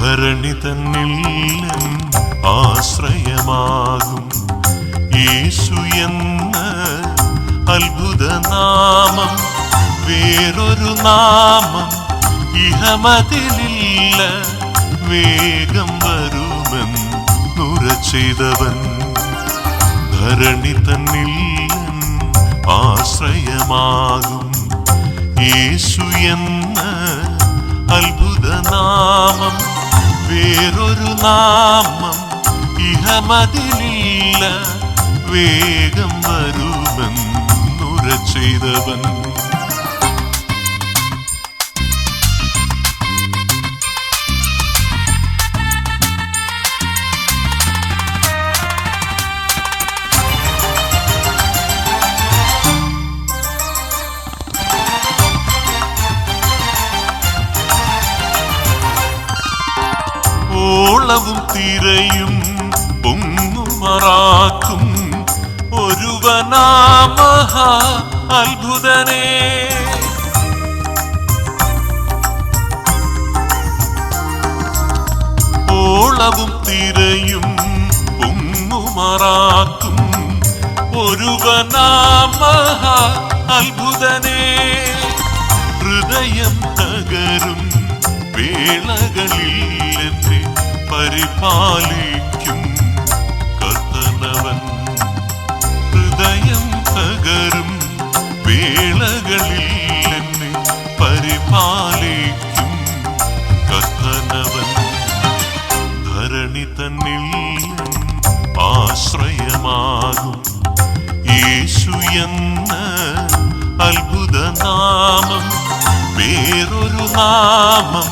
ഭരണി തന്നില്ലൻ ആശ്രയമാകും. യേശു എന്ന അത്ഭുതനാമം വേറൊരു നാമം ഇഹമതിലില്ല. വേഗം വരുമൻ നുരച്ചെയ്തവൻ ഭരണി തന്നില്ലൻ ആശ്രയമാകും. യേശു എന്ന അത്ഭുതനാമം വേറൊരു നാമം ഇഹമതിലില്ല. വേഗം വരുമെന്നുറ ചെയ്തവൻ ഓളവും തിരയും പൊങ്ങുമറാക്കും ഒരുവനാമഹ അത്ഭുതനേ ഓളവും തിരയും പൊങ്ങുമറാക്കും ഒരുവനാമഹ അത്ഭുതനേ ഹൃദയം തകരും വേളകളിൽ എന്നെ പരിപാലിക്കും കത്തനവൻ ഹൃദയം തകരും വേളകളിൽ എന്നെ പരിപാലിക്കും കത്തനവൻ ധരണി തന്നിൽ ആശ്രയമാകും യേശു എന്ന അത്ഭുത നാമം വേറൊരു നാമം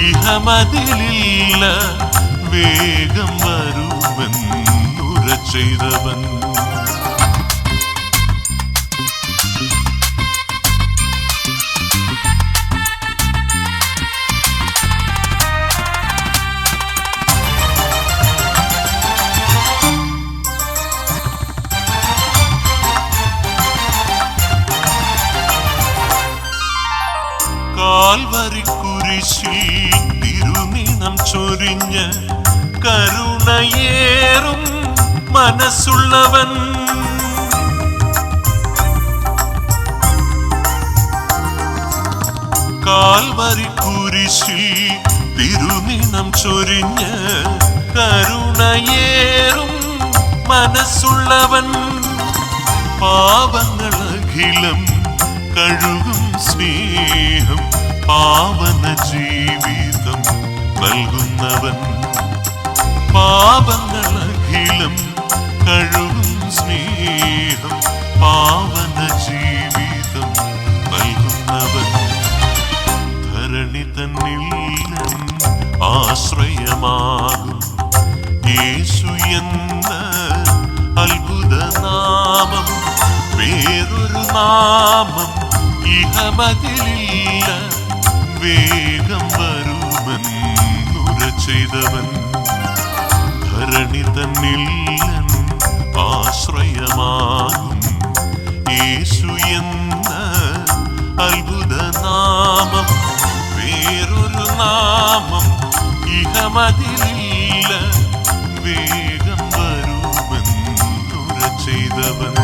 ഇഹമതിലില്ല. വേഗം വരുമെന്നുര ചെയ്തവൻ കുരിശിൽ തിരുനിണം ചൊരിഞ്ഞ് കരുണയേറും മനസ്സുള്ളവൻ. കാൽവരി കുരിശി തിരുനിണം ചൊരിഞ്ഞ കരുണയേറും മനസ്സുള്ളവൻ. പാപങ്ങളഖിലം കഴുകും സ്നേഹം പാവന ജീവിതം നൽകുന്നവൻ. പാപങ്ങളഖിലം കഴുകും സ്നേഹം പാവന ജീവിതം നൽകുന്നവൻ. ധരണി തന്നിൽ ആശ്രയമാകും. യേശു എന്ന അത്ഭുത നാമം വേറൊരു നാമം ഇഹമതിലില്ല. വേഗം വരുമെന്നുര ചെയ്തവൻ ഭരണി തന്നിൽ ആശ്രയമാകും. യേശു എന്ന അത്ഭുത നാമം വേറൊരു നാമം ഇഹമതിലില്ല. വേഗം വരുമെന്നുര ചെയ്തവൻ